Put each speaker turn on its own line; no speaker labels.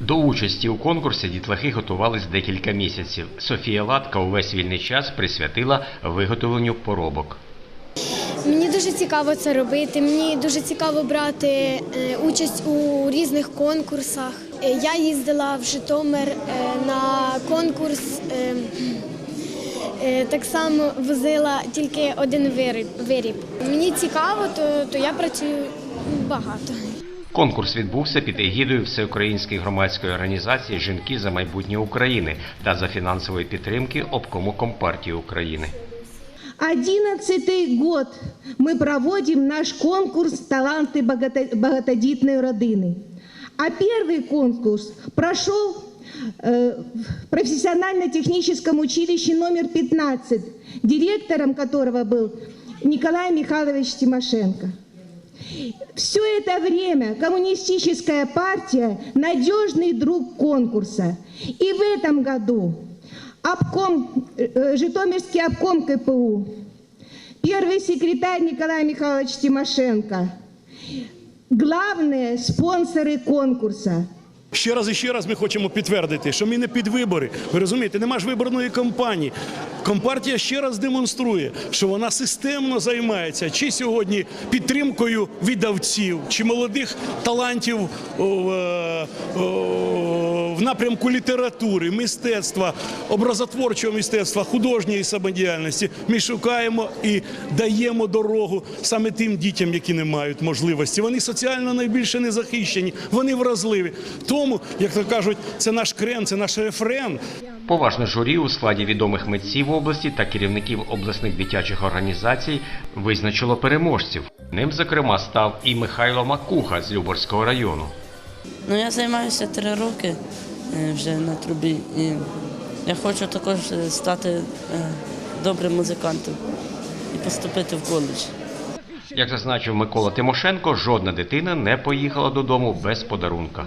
До участі у конкурсі дітлахи готувались декілька місяців. Софія Латка увесь вільний час присвятила виготовленню поробок.
Мені дуже цікаво це робити. Мені дуже цікаво брати е, участь у різних конкурсах. Е, Я їздила в Житомир е, на конкурс. Так само возила тільки один виріб. Мені цікаво, то, то я працюю багато.
Конкурс відбувся під егідою Всеукраїнської громадської організації Жінки за майбутнє України та за фінансової підтримки обкому Компартії України.
Одиннадцатый год мы проводим наш конкурс «Таланты богато- богатодітної родини». А первый конкурс прошел э, в профессионально-техническом училище номер 15, директором которого был Николай Михайлович Тимошенко. Все это время коммунистическая партия – надежный друг конкурса. И в этом году обком, э, Житомирский обком КПУ, первый секретарь Николай Михайлович Тимошенко, главные спонсоры конкурса –
Ще раз і ще раз ми хочемо підтвердити, що ми не під вибори. Ви розумієте, нема ж виборної кампанії. Компартія ще раз демонструє, що вона системно займається чи сьогодні підтримкою видавців, чи молодих талантів в напрямку літератури, мистецтва, образотворчого мистецтва, художньої самодіяльності. Ми шукаємо і даємо дорогу саме тим дітям, які не мають можливості. Вони соціально найбільше не захищені, вони вразливі. Тому, як то кажуть, це наш крен, це наш рефрен.
Поважне журі у складі відомих митців області та керівників обласних дитячих організацій визначило переможців. Ним, зокрема, став і Михайло Макуха з Люборського району.
Ну, я займаюся три роки е, вже на трубі. І я хочу також е, стати е, добрим музикантом і поступити в коледж.
Як зазначив Микола Тимошенко, жодна дитина не поїхала додому без подарунка.